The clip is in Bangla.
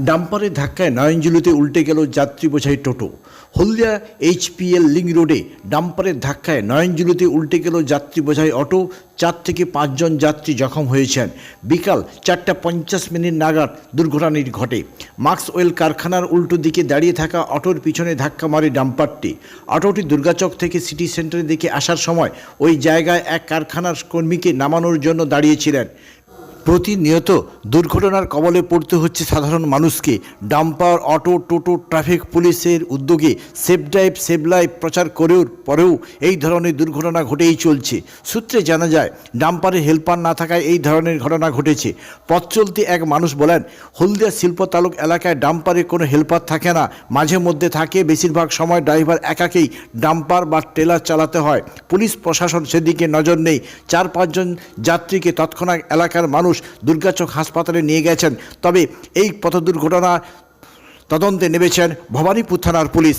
ডাম্পারের ধাক্কায় নয়নজুলিতে উল্টে গেল যাত্রী বোঝাই টোটো। হলদিয়া এইচপিএল লিং রোডে ডাম্পারের ধাক্কায় নয়নজুলিতে উল্টে গেল যাত্রী বোঝাই অটো, চার থেকে পাঁচজন যাত্রী জখম হয়েছেন। বিকাল চারটা পঞ্চাশ মিনিট নাগাদ দুর্ঘটনাটি ঘটে মাক্স ওয়েল কারখানার উল্টো দিকে দাঁড়িয়ে থাকা অটোর পিছনে ধাক্কা মারে ডাম্পারটি। অটোটি দুর্গাচক থেকে সিটি সেন্টারের দিকে আসার সময় ওই জায়গায় এক কারখানার কর্মীকে নামানোর জন্য দাঁড়িয়েছিলেন। প্রতিনিয়ত দুর্ঘটনার কবলে পড়তে হচ্ছে সাধারণ মানুষকে। ডাম্পার, অটো, টোটো, ট্রাফিক, পুলিশের উদ্যোগে সেফ ড্রাইভ সেভ লাইফ প্রচার করেও পরেও এই ধরনের দুর্ঘটনা ঘটেই চলছে। সূত্রে জানা যায় ডাম্পারের হেল্পার না থাকায় এই ধরনের ঘটনা ঘটেছে। পথ চলতি এক মানুষ বলেন, হলদিয়া শিল্প তালুক এলাকায় ডাম্পারে কোনো হেল্পার থাকে না। মাঝে মধ্যে থাকে, বেশিরভাগ সময় ড্রাইভার একাকেই ডাম্পার বা ট্রেলার চালাতে হয়। পুলিশ, প্রশাসন সেদিকে নজর নেই। চার পাঁচজন যাত্রীকে তৎক্ষণাৎ এলাকার মানুষ দুর্গাচক হাসপাতালে নিয়ে গেছেন। তবে এই পথ দুর্ঘটনা তদন্তে নেমেছেন ভবানীপুর থানার পুলিশ।